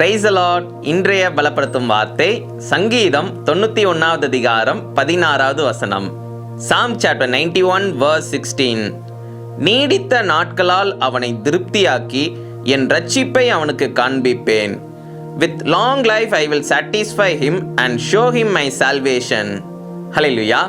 பிரைசலாட் இன்றைய பலப்படுத்தும் வார்த்தை சங்கீதம் தொண்ணூத்தி ஒன்னாவது அதிகாரம் பதினாறாவது வசனம். Psalm chapter ninety one verse sixteen நீடித்த நாட்களால் அவனை திருப்தியாக்கி என் ரட்சிப்பை அவனுக்கு காண்பிப்பேன். With long life I will satisfy him and show him my salvation ஹalleluya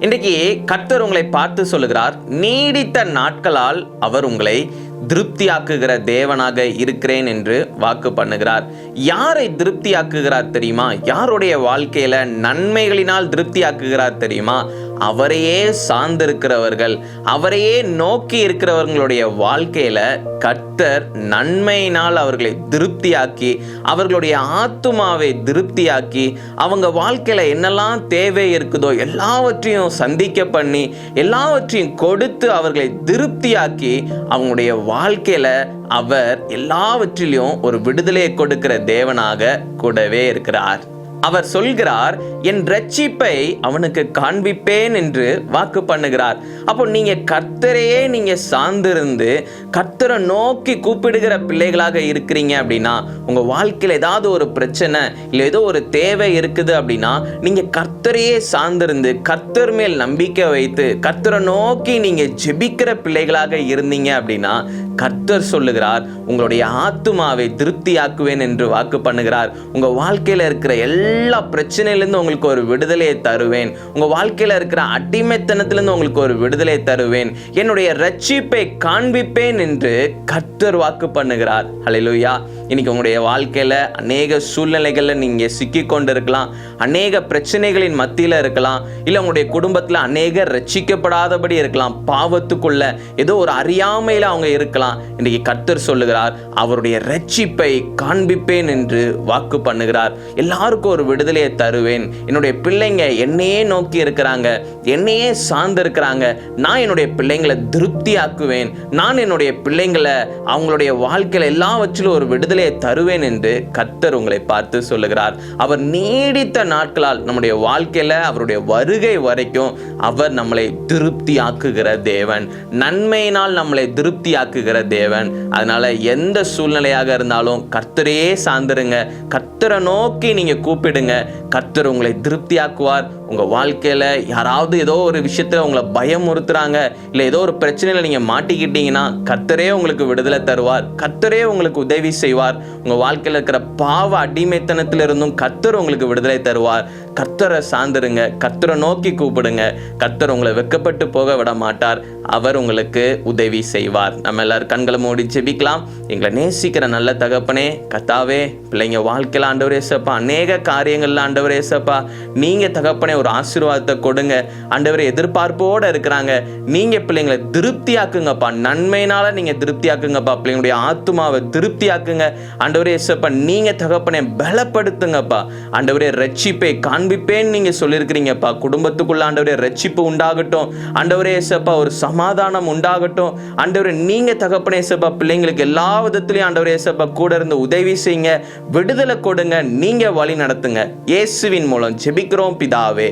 இன்றைக்கு கர்த்தர் உங்களை பார்த்து சொல்லுகிறார் நீடித்த நாட்களால் அவர் உங்களை திருப்தியாக்குகிற தேவனாக இருக்கிறேன் என்று வாக்கு பண்ணுகிறார். யாரை திருப்தியாக்குகிறார் தெரியுமா? யாருடைய வாழ்க்கையில நன்மைகளினால் திருப்தியாக்குகிறார் தெரியுமா? அவரையே சார்ந்திருக்கிறவர்கள் அவரையே நோக்கி இருக்கிறவர்களுடைய வாழ்க்கையில கர்த்தர் நன்மையினால் அவர்களை திருப்தியாக்கி அவர்களுடைய ஆத்துமாவை திருப்தியாக்கி அவங்க வாழ்க்கையில என்னெல்லாம் தேவை இருக்குதோ எல்லாவற்றையும் சந்திக்க பண்ணி எல்லாவற்றையும் கொடுத்து அவர்களை திருப்தியாக்கி அவங்களுடைய வாழ்க்கையில அவர் எல்லாவற்றிலும் ஒரு விடுதலையை கொடுக்கிற தேவனாக கூடவே இருக்கிறார். அவர் சொல்கிறார் என் ரட்சிப்பை அவனுக்கு காண்பிப்பேன் என்று வாக்கு பண்ணுகிறார். அப்போ நீங்க கர்த்தரையே நீங்க சார்ந்திருந்து கர்த்தரை நோக்கி கூப்பிடுகிற பிள்ளைகளாக இருக்கிறீங்க அப்படின்னா உங்க வாழ்க்கையில் ஏதாவது ஒரு பிரச்சனை இல்லை ஏதோ ஒரு தேவை இருக்குது அப்படின்னா நீங்க கர்த்தரையே சார்ந்திருந்து கர்த்தர் மேல் நம்பிக்கை வைத்து கர்த்தரை நோக்கி நீங்க ஜெபிக்கிற பிள்ளைகளாக இருந்தீங்க அப்படின்னா கர்த்தர் சொல்லுகிறார் உங்களுடைய ஆத்துமாவை திருப்தியாக்குவேன் என்று வாக்கு பண்ணுகிறார். உங்கள் வாழ்க்கையில் இருக்கிற எல்லா பிரச்சனையிலேருந்து உங்களுக்கு ஒரு விடுதலையை தருவேன். உங்கள் வாழ்க்கையில் இருக்கிற அடிமைத்தனத்திலேருந்து உங்களுக்கு ஒரு விடுதலை தருவேன். என்னுடைய ரட்சிப்பை காண்பிப்பேன் என்று கர்த்தர் வாக்கு பண்ணுகிறார். ஹalleluya இன்னைக்கு உங்களுடைய வாழ்க்கையில அநேக சூழ்நிலைகளில் நீங்க சிக்கி கொண்டு இருக்கலாம் அநேக பிரச்சனைகளின் மத்தியில இருக்கலாம். இல்ல உங்களுடைய குடும்பத்துல அநேக ரட்சிக்கப்படாதபடி இருக்கலாம். பாவத்துக்குள்ள ஏதோ ஒரு அறியாமையில அவங்க இருக்கலாம். இன்னைக்கு கர்த்தர் சொல்லுகிறார் அவருடைய ரட்சிப்பை காண்பிப்பேன் என்று வாக்கு பண்ணுகிறார். எல்லாருக்கும் ஒரு விடுதலையை தருவேன். என்னுடைய பிள்ளைங்க என்னையே நோக்கி இருக்கிறாங்க. என்னையே சார்ந்து இருக்கிறாங்க நான் என்னுடைய பிள்ளைங்களை திருப்தியாக்குவேன். நான் என்னுடைய பிள்ளைங்களை அவங்களுடைய வாழ்க்கையில எல்லாவற்றிலும் ஒரு விடுதலை விடுதலையை தருவேன் என்று கத்தர் உங்களை பார்த்து சொல்லுகிறார். அவர் நீடித்த நாட்களால் நம்முடைய வாழ்க்கையில அவருடைய வருகை வரைக்கும் அவர் நம்மளை திருப்தியாக்குகிற தேவன். நன்மையினால் நம்மளை திருப்தியாக்குகிற தேவன். அதனால எந்த சூழ்நிலையாக இருந்தாலும் கர்த்தரையே சார்ந்துருங்க. கர்த்தரை நோக்கி நீங்க கூப்பிடுங்க. கர்த்தர் உங்களை திருப்தியாக்குவார். உங்கள் வாழ்க்கையில் யாராவது ஏதோ ஒரு விஷயத்தில் உங்களை பயமுறுத்துறாங்க இல்லை ஏதோ ஒரு பிரச்சனையில் நீங்கள் மாட்டிக்கிட்டீங்கன்னா கத்தரே உங்களுக்கு விடுதலை தருவார். கத்தரே உங்களுக்கு உதவி செய்வார். உங்கள் வாழ்க்கையில் இருக்கிற பாவ அடிமைத்தனத்திலிருந்தும் கத்தர் உங்களுக்கு விடுதலை தருவார். கர்த்தரை சார்ந்துருங்க கர்த்தரை நோக்கி கூப்பிடுங்க. கர்த்தர் உங்களை வெக்கப்பட்டு போக விட மாட்டார் அவர் உங்களுக்கு உதவி செய்வார். நம்ம எல்லாரும் கண்களை மூடி ஜெபிக்கலாம். எங்களை நேசிக்கிற நல்ல தகப்பனே கத்தாவே பிள்ளைங்க வாழ்க்கையில் ஆண்டவரே சப்பா அநேக காரியங்களில் ஆண்டவரே சப்பா நீங்கள் தகப்பனே ஒரு ஆசீர்வாதத்தை கொடுங்க. ஆண்டவரே எதிர்பார்ப்போடு இருக்கிறாங்க. நீங்கள் பிள்ளைங்களை திருப்தியாக்குங்கப்பா. நன்மையினால் நீங்கள் திருப்தியாக்குங்கப்பா. பிள்ளைங்களுடைய ஆத்மாவை திருப்தியாக்குங்க. ஆண்டவரே சப்பா நீங்கள் தகப்பனே பலப்படுத்துங்கப்பா. ஆண்டவரே ரட்சிப்பை காண்பிப்பேன் நீங்க சொல்லியிருக்கிறீங்கப்பா. குடும்பத்துக்குள்ள ஆண்டவரே ரட்சிப்பு உண்டாகட்டும். ஆண்டவரே இயேசப்பா ஒரு சமாதானம் உண்டாகட்டும். ஆண்டவரே நீங்க தகப்பனே இயேசப்பா பிள்ளைங்களுக்கு எல்லா விதத்திலையும் ஆண்டவரே இயேசப்பா கூட இருந்து உதவி செய்யுங்க. விடுதலை கொடுங்க நீங்க வழி நடத்துங்க. இயேசுவின் மூலம் ஜெபிக்கிறோம் பிதாவே.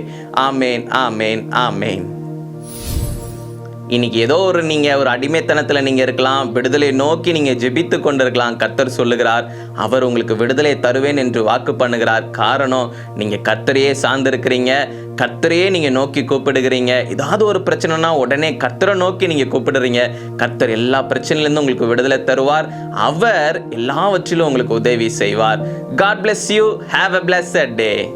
ஆமேன் ஆமேன் ஆமேன். இன்னைக்கு ஏதோ ஒரு நீங்க ஒரு அடிமைத்தனத்துல நீங்க இருக்கலாம் விடுதலை நோக்கி நீங்க ஜெபித்து கொண்டிருக்கலாம். கத்தர் சொல்லுகிறார் அவர் உங்களுக்கு விடுதலை தருவேன் என்று வாக்கு பண்ணுகிறார். காரணம் நீங்க கத்தரையே சார்ந்திருக்கிறீங்க. கர்த்தரையே நீங்க நோக்கி கூப்பிடுகிறீங்க. ஏதாவது ஒரு பிரச்சனைனா உடனே கத்தரை நோக்கி நீங்க கூப்பிடுறீங்க. கர்த்தர் எல்லா பிரச்சனையிலிருந்தும் உங்களுக்கு விடுதலை தருவார். அவர் எல்லாவற்றிலும் உங்களுக்கு உதவி செய்வார். God bless you have a blessed day